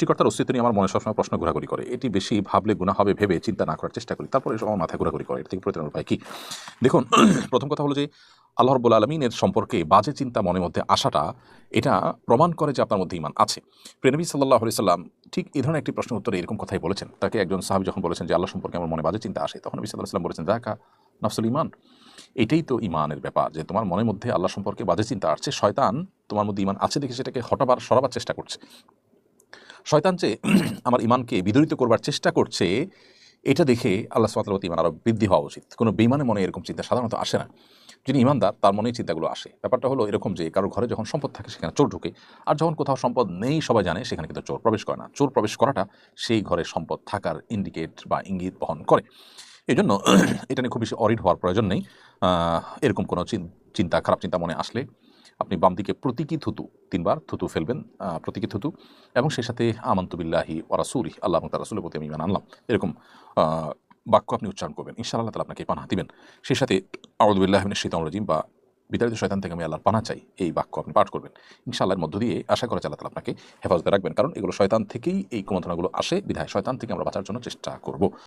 সৃষ্টিকর্তার অস্তিত্ব নিয়ে আমার মনে সবসময় প্রশ্ন ঘোরাঘুরি করে। এটি বেশি ভাবলে গুণা হবে, ভেবে চিন্তা না করার চেষ্টা করি। তারপরে এসব আমার মাথায় ঘোরাঘুরি করে। এর থেকে প্রতিরোধ উপায় কি? দেখুন, প্রথম কথা হলো যে, আল্লাহ রব্বুল আলমিনের সম্পর্কে বাজে চিন্তা মনের মধ্যে আসাটা এটা প্রমাণ করে যে আপনার মধ্যে ইমান আছে। প্রেনবী সাল্লাহ সাল্লাম ঠিক এই ধরনের একটি প্রশ্ন উত্তরে এরকম কথাই বলেছেন। তাকে একজন সাহাবি যখন বলেছেন যে, আল্লাহ সম্পর্কে আমার মনে বাজে চিন্তা আসে, তখন নবী সাল্লাহ সাল্লাম বলেছেন দেখা নফসুল ইমান এটাই তো ইমানের ব্যাপার যে, তোমার মনের মধ্যে আল্লাহ সম্পর্কে বাজে চিন্তা আসছে, শয়তান তোমার মধ্যে ইমান আছে দেখে সেটাকে হটাবার, সরাবার চেষ্টা করছে। শয়তান যে আমার ইমানকে বিদরিত করবার চেষ্টা করছে, এটা দেখে আল্লাহ সাল্লাহ ইমান আরও বৃদ্ধি হওয়া উচিত। কোনো বেইমানের মনে এরকম চিন্তা সাধারণত আসে না। যিনি ইমানদার তার মনেই চিন্তাগুলো আসে। ব্যাপারটা হলো এরকম যে, কারও ঘরে যখন সম্পদ থাকে সেখানে চোর ঢুকে, আর যখন কোথাও সম্পদ নেই সবাই জানে সেখানে কিন্তু চোর প্রবেশ করে না। চোর প্রবেশ করাটা সেই ঘরে সম্পদ থাকার ইন্ডিকেট বা ইঙ্গিত বহন করে। এই জন্য এটা নিয়ে খুব বেশি অরিড হওয়ার প্রয়োজন নেই। এরকম কোনো চিন- চিন্তা, খারাপ চিন্তা মনে আসলে আপনি বাম দিকে প্রতীকী থুতু তিনবার থুতু ফেলবেন প্রতীকী থুতু, এবং সেই সাথে আমন্তবিল্লাহি ওরাসুরি আল্লাহ এবং তার রাসুলের প্রতি আমি ইমান আনলাম। এরকম বাক্য আপনি উচ্চারণ করবেন। ইনশাআল্লাহ তালা আপনাকে পানা দিবেন। সেই সাথে আউদুবিল্লাহমিনের শীতম রাজিম বা বিতাড়িত শয়তান থেকে আমি আল্লাহর পানা চাই, এই বাক্য আপনি পাঠ করবেন। ইনশাআল্লাহর মধ্য দিয়ে আশা করা তালা আপনাকে হেফাজতে রাখবেন, কারণ এগুলো শয়তান থেকেই এই কুমন্ত্রণাগুলো আসে, বিধায় শয়তান থেকে আমরা বাঁচার জন্য চেষ্টা করব।